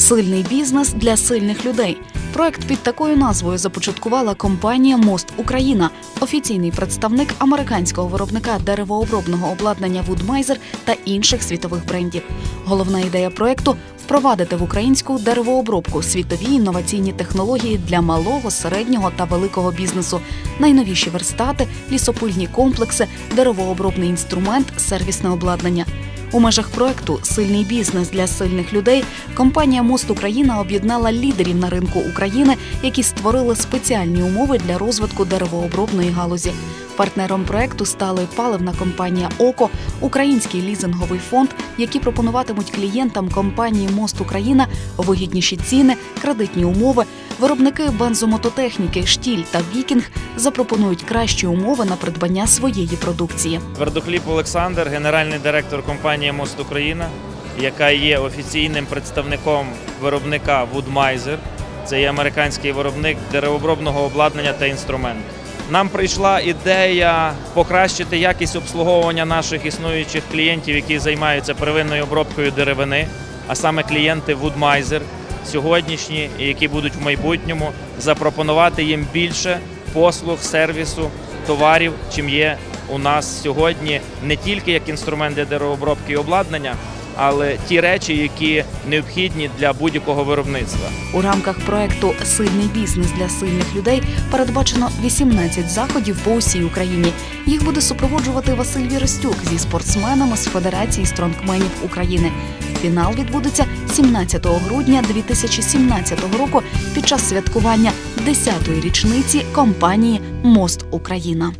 Сильний бізнес для сильних людей. Проект під такою назвою започаткувала компанія Мост Україна, офіційний представник американського виробника деревообробного обладнання Woodmiser та інших світових брендів. Головна ідея проекту впровадити в українську деревообробку світові інноваційні технології для малого, середнього та великого бізнесу, найновіші верстати, лісопильні комплекси, деревообробний інструмент, сервісне обладнання. У межах проекту Сильний бізнес для сильних людей компанія Мост Україна об'єднала лідерів на ринку України, які створили спеціальні умови для розвитку деревообробної галузі. Партнером проекту стали паливна компанія ОКО, український лізинговий фонд, які пропонуватимуть клієнтам компанії Мост Україна вигідніші ціни, кредитні умови. Виробники бензомототехніки Штіль та Вікінг запропонують кращі умови на придбання своєї продукції. Твердохліб Олександр, генеральний директор компанії Мост Україна, яка є офіційним представником виробника Woodmiser. Це є американський виробник деревообробного обладнання та інструменту. Нам прийшла ідея покращити якість обслуговування наших існуючих клієнтів, які займаються первинною обробкою деревини, а саме клієнти Woodmiser сьогоднішні і які будуть в майбутньому, запропонувати їм більше послуг, сервісу, товарів, чим є у нас сьогодні не тільки як інструмент для деревообробки і обладнання, але ті речі, які необхідні для будь-якого виробництва. У рамках проекту Сильний бізнес для сильних людей передбачено 18 заходів по усій Україні. Їх буде супроводжувати Василь Віростюк зі спортсменами з Федерації стронгменів України. Фінал відбудеться 17 грудня 2017 року під час святкування 10-ї річниці компанії Мост Україна.